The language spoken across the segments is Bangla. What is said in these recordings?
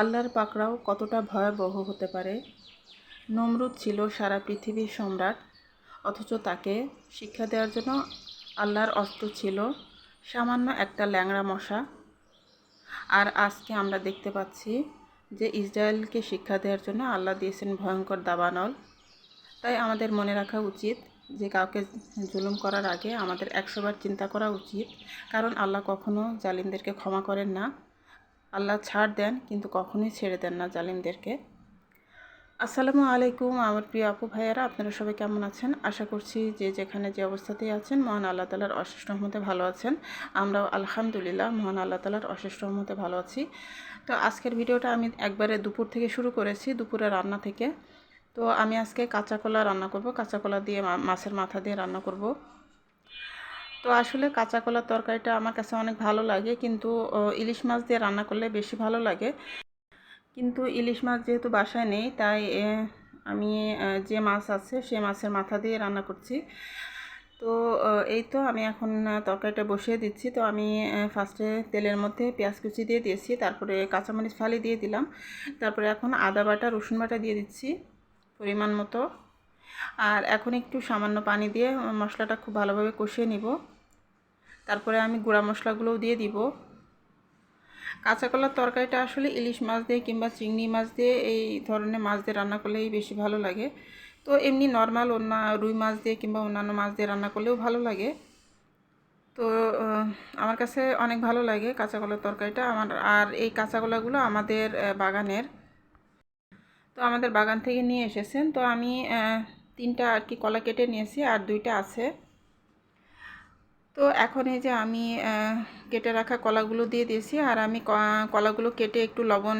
আল্লাহর পাকড়াও কতটা ভয়াবহ হতে পারে? নমরুদ ছিল সারা পৃথিবীর সম্রাট, অথচ তাকে শিক্ষা দেওয়ার জন্য আল্লাহর অস্ত্র ছিল সামান্য একটা ল্যাংড়া মশা। আর আজকে আমরা দেখতে পাচ্ছি যে ইসরায়েলকে শিক্ষা দেওয়ার জন্য আল্লাহ দিয়েছেন ভয়ঙ্কর দাবানল। তাই আমাদের মনে রাখা উচিত যে কাউকে জুলুম করার আগে আমাদের একশোবার চিন্তা করা উচিত, কারণ আল্লাহ কখনো জালিমদেরকে ক্ষমা করেন না। আল্লাহ ছাড় দেন, কিন্তু কখনোই ছেড়ে দেন না জালিমদেরকে। আসসালামু আলাইকুম আমার প্রিয় আপু ভাইয়ারা, আপনারা সবাই কেমন আছেন? আশা করছি যে যেখানে যে অবস্থাতেই আছেন, মহান আল্লাহ তালার অশেষ রহমতে ভালো আছেন। আমরাও আলহামদুলিল্লাহ মহান আল্লাহ তালার অশেষ রহমতে ভালো আছি। তো আজকের ভিডিওটা আমি একবারে দুপুর থেকে শুরু করেছি, দুপুরে রান্না থেকে। তো আমি আজকে কাঁচা কলা রান্না করব, কাঁচা কলা দিয়ে মাছের মাথা দিয়ে রান্না করব। তো আসলে কাঁচা কলার তরকারিটা আমার কাছে অনেক ভালো লাগে, কিন্তু ইলিশ মাছ দিয়ে রান্না করলে বেশি ভালো লাগে। কিন্তু ইলিশ মাছ যেহেতু বাসায় নেই, তাই আমি যে মাছ আছে সে মাছের মাথা দিয়ে রান্না করছি। তো এই তো আমি এখন তরকারিটা বসিয়ে দিচ্ছি। তো আমি ফার্স্টে তেলের মধ্যে পেঁয়াজ কুচি দিয়ে দিয়েছি, তারপরে কাঁচামরিচ ফালি দিয়ে দিলাম। তারপরে এখন আদা বাটা, রসুন বাটা দিয়ে দিচ্ছি, পরিমাণ মতো। আর এখন একটু সামান্য পানি দিয়ে মশলাটা খুব ভালোভাবে কষিয়ে নিব। তারপরে আমি গুঁড়া মশলাগুলোও দিয়ে দিব। কাঁচা কলার তরকারিটা আসলে ইলিশ মাছ দিয়ে কিংবা চিংড়ি মাছ দিয়ে এই ধরনের মাছ দিয়ে রান্না করলেই বেশি ভালো লাগে। তো এমনি নর্মাল অন্য রুই মাছ দিয়ে কিংবা অন্যান্য মাছ দিয়ে রান্না করলেও ভালো লাগে। তো আমার কাছে অনেক ভালো লাগে কাঁচা কলার তরকারিটা। আমার, আর এই কাঁচা কলাগুলো আমাদের বাগানের। তো আমাদের বাগান থেকে নিয়ে এসেছেন। তো আমি তিনটা আর কি কলা কেটে নিয়েছি আর দুইটা আছে। তো এখন এই যে আমি কেটে রাখা কলাগুলো দিয়ে দিয়েছি। আর আমি কলাগুলো কেটে একটু লবণ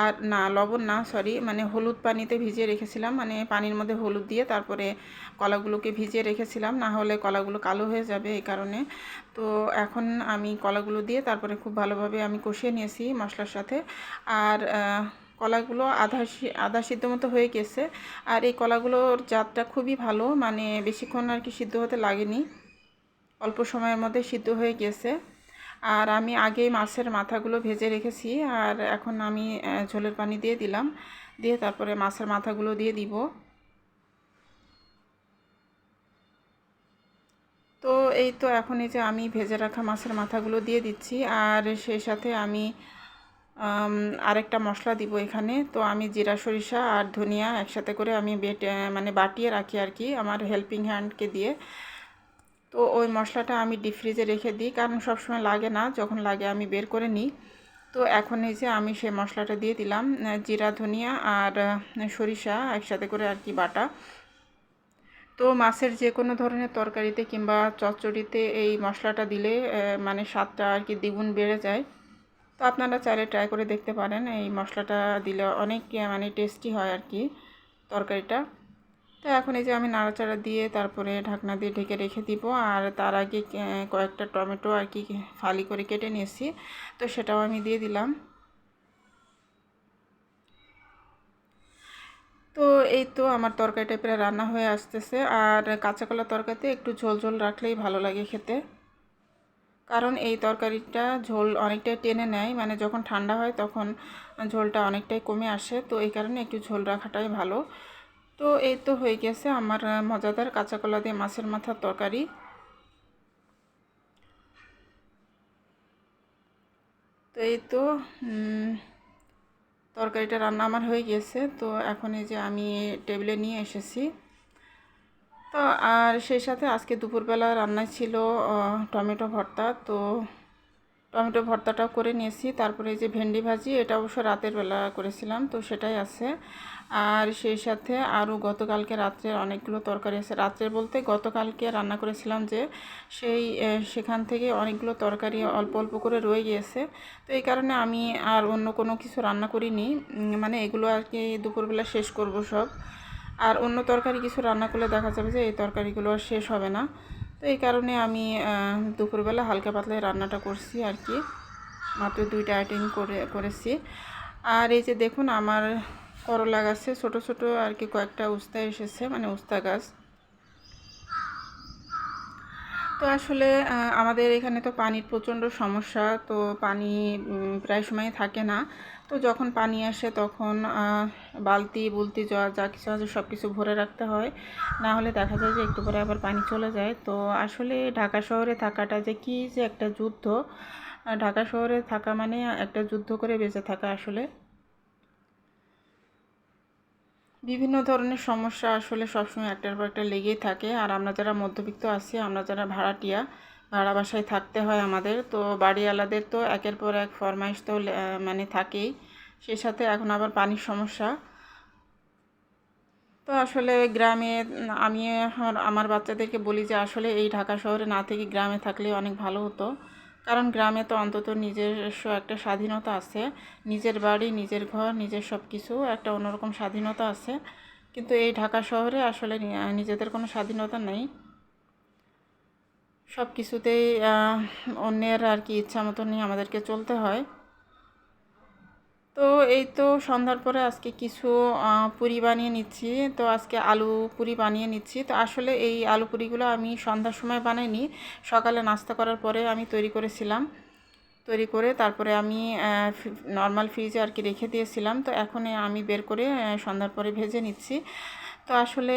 আর না, লবণ না সরি মানে হলুদ পানিতে ভিজিয়ে রেখেছিলাম। মানে পানির মধ্যে হলুদ দিয়ে তারপরে কলাগুলোকে ভিজিয়ে রেখেছিলাম। না হলে কলাগুলো কালো হয়ে যাবে এই কারণে। তো এখন আমি কলাগুলো দিয়ে তারপরে খুব ভালোভাবে আমি কষিয়ে নিয়েছি মশলার সাথে। আর কলাগুলো আধা আধা সিদ্ধ মতো হয়ে গেছে। আর এই কলাগুলোর জাতটা খুবই ভালো। মানে বেশিক্ষণ আর কি সিদ্ধ হতে লাগেনি। অল্প সময়ের মধ্যে সিদ্ধ হয়ে গেছে। আর আমি আগে মাছের মাথাগুলো ভেজে রেখেছি আর এখন আমি ঝোলের পানি দিয়ে দিলাম। দিয়ে তারপরে মাছের মাথাগুলো দিয়ে দিব। তো এই তো এখন এই যে আমি ভেজে রাখা মাছের মাথাগুলো দিয়ে দিচ্ছি। আর সেই সাথে আমি আরেকটা মশলা দিব এখানে। তো আমি জিরা, সরিষা আর ধনিয়া একসাথে করে আমি বেটে মানে বাটিয়ে রাখি আর কি আমার হেল্পিং হ্যান্ডকে দিয়ে। তো ওই মশলাটা আমি ডিপ ফ্রিজে রেখে দিই, কারণ সবসময় লাগে না, যখন লাগে আমি বের করে নিই। তো এখন এই যে আমি সেই মশলাটা দিয়ে দিলাম জিরা, ধনিয়া আর সরিষা একসাথে করে আর কি বাটা। তো মাছের যে কোনো ধরনের তরকারিতে কিংবা চচ্চড়িতে এই মশলাটা দিলে মানে স্বাদটা আর কি দ্বিগুণ বেড়ে যায়। তো আপনারা চাইলে ট্রাই করে দেখতে পারেন, এই মশলাটা দিলে অনেক মানে টেস্টি হয় আর কি তরকারিটা। তো এখন এই যে আমি নাড়াচাড়া দিয়ে তারপরে ঢাকনা দিয়ে ঢেকে রেখে দিব। আর তার আগে কয়েকটা টমেটো আর কি ফালি করে কেটে নিয়েছি। তো সেটাও আমি দিয়ে দিলাম। তো এই তো আমার তরকারিটা প্রায় রান্না হয়ে আসতেছে। আর কাঁচা কলা তরকারিতে একটু ঝোল ঝোল রাখলেই ভালো লাগে খেতে। কারণ এই তরকারিটা ঝোল অনেকটাই টেনে নেয়। মানে যখন ঠান্ডা হয় তখন ঝোলটা অনেকটাই কমে আসে। তো এই কারণে একটু ঝোল রাখাটাই ভালো। তো এই তো হয়ে গেছে আমার মজাদার কাঁচা কলা দিয়ে মাছের মাথার তরকারি। তো এই তো তরকারিটা রান্না আমার হয়ে গেছে। তো এখন এই যে আমি টেবিলে নিয়ে এসেছি। তো আর সেই সাথে আজকে দুপুরবেলা রান্নায় ছিল টমেটো ভর্তা। তো টমেটো ভর্তাটাও করে নিয়েছি। তারপরে এই যে ভেন্ডি ভাজি, এটা অবশ্য রাতের বেলা করেছিলাম, তো সেটাই আছে। আর সেই সাথে আরও গতকালকে রাত্রে অনেকগুলো তরকারি আছে। রাত্রে বলতে গতকালকে রান্না করেছিলাম যে, সেই সেখান থেকে অনেকগুলো তরকারি অল্প অল্প করে রয়ে গিয়েছে। তো এই কারণে আমি আর অন্য কোনো কিছু রান্না করিনি। মানে এগুলো আর কি দুপুরবেলা শেষ করব সব। আর অন্য তরকারি কিছু রান্না করলে দেখা যাবে যে, এই তরকারিগুলো আর শেষ হবে না। তো এই কারণে আমি দুপুরবেলা হালকা পাতলায় রান্নাটা করছি আর কি। মাত্র দুইটা আইটেম করে, করেছি। আর এই যে দেখুন, আমার করলা গাছে ছোট ছোট আর কি কয়েকটা উস্তা এসেছে মানে উস্তা গাছ। তো আসলে আমাদের এখানে তো পানির প্রচণ্ড সমস্যা, তো পানি প্রায় সময় থাকে না। তো যখন পানি আসে তখন বালতি, বুলতি, যা যা কিছু আছে সব কিছু ভরে রাখতে হয়। না হলে দেখা যায় যে একটু পরে আবার পানি চলে যায়। তো আসলে ঢাকা শহরে থাকাটা যে কী যে একটা যুদ্ধ ঢাকা শহরে থাকা মানে একটা যুদ্ধ করে বেঁচে থাকা আসলে। বিভিন্ন ধরনের সমস্যা আসলে সবসময় একটার পর একটা লেগেই থাকে। আর আমরা যারা মধ্যবিত্ত আছি, আমরা যারা ভাড়াটিয়া ভাড়া বাসায় থাকতে হয় আমাদের। তো বাড়িওয়ালাদের তো একের পর এক ফরমাইশ তো মানে থাকেই। সেই সাথে এখন আবার পানির সমস্যা। তো আসলে গ্রামে, আমি আমার বাচ্চাদেরকে বলি যে আসলে এই ঢাকা শহরে না থেকে গ্রামে থাকলে অনেক ভালো হতো। কারণ গ্রামে তো অন্তত নিজস্ব একটা স্বাধীনতা আছে। নিজের বাড়ি, নিজের ঘর, নিজের সব কিছু একটা অন্যরকম স্বাধীনতা আছে। কিন্তু এই ঢাকা শহরে আসলে নিজেদের কোনো স্বাধীনতা নেই। সব কিছুতেই অন্যের আর কি ইচ্ছা মতনই আমাদেরকে চলতে হয়। তো এই তো সন্ধ্যার পরে আজকে কিছু পুরি বানিয়ে নিচ্ছি। তো আজকে আলু পুরি বানিয়ে নিচ্ছি। তো আসলে এই আলু পুরিগুলো আমি সন্ধ্যার সময় বানাইনি। সকালে নাস্তা করার পরে আমি তৈরি করেছিলাম। তৈরি করে তারপরে আমি নর্মাল ফ্রিজে আর কি রেখে দিয়েছিলাম। তো এখন আমি বের করে সন্ধ্যার পরে ভেজে নিচ্ছি। তো আসলে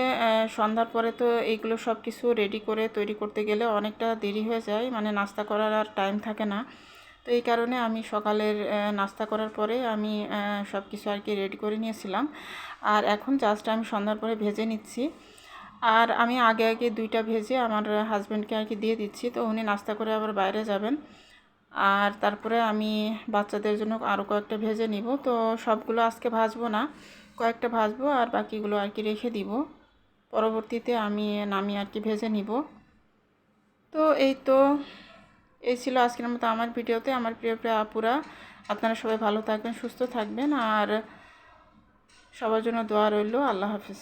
সন্ধ্যার পরে তো এইগুলো সব কিছু রেডি করে তৈরি করতে গেলে অনেকটা দেরি হয়ে যায়। মানে নাস্তা করার আর টাইম থাকে না। তো এই কারণে আমি সকালের নাস্তা করার পরে আমি সব কিছু আর কি রেডি করে নিয়েছিলাম। আর এখন জাস্ট আমি সন্ধ্যার পরে ভেজে নিচ্ছি। আর আমি আগে আগে দুইটা ভেজে আমার হাজব্যান্ডকে আর কি দিয়ে দিচ্ছি। তো উনি নাস্তা করে আবার বাইরে যাবেন। আর তারপরে আমি বাচ্চাদের জন্য আরও কয়েকটা ভেজে নিব। তো সবগুলো আজকে ভাজবো না। কয়েকটা ভাজবো আর বাকিগুলো আর কি রেখে দিব। পরবর্তীতে আমি নামিয়ে আর কি ভেজে নিব। তো এই তো, এই ছিল আজকের মতো আমার ভিডিওতে। আমার প্রিয় প্রিয় আপুরা, আপনারা সবাই ভালো থাকবেন, সুস্থ থাকবেন। আর সবার জন্য দোয়া রইল। আল্লাহ হাফিজ।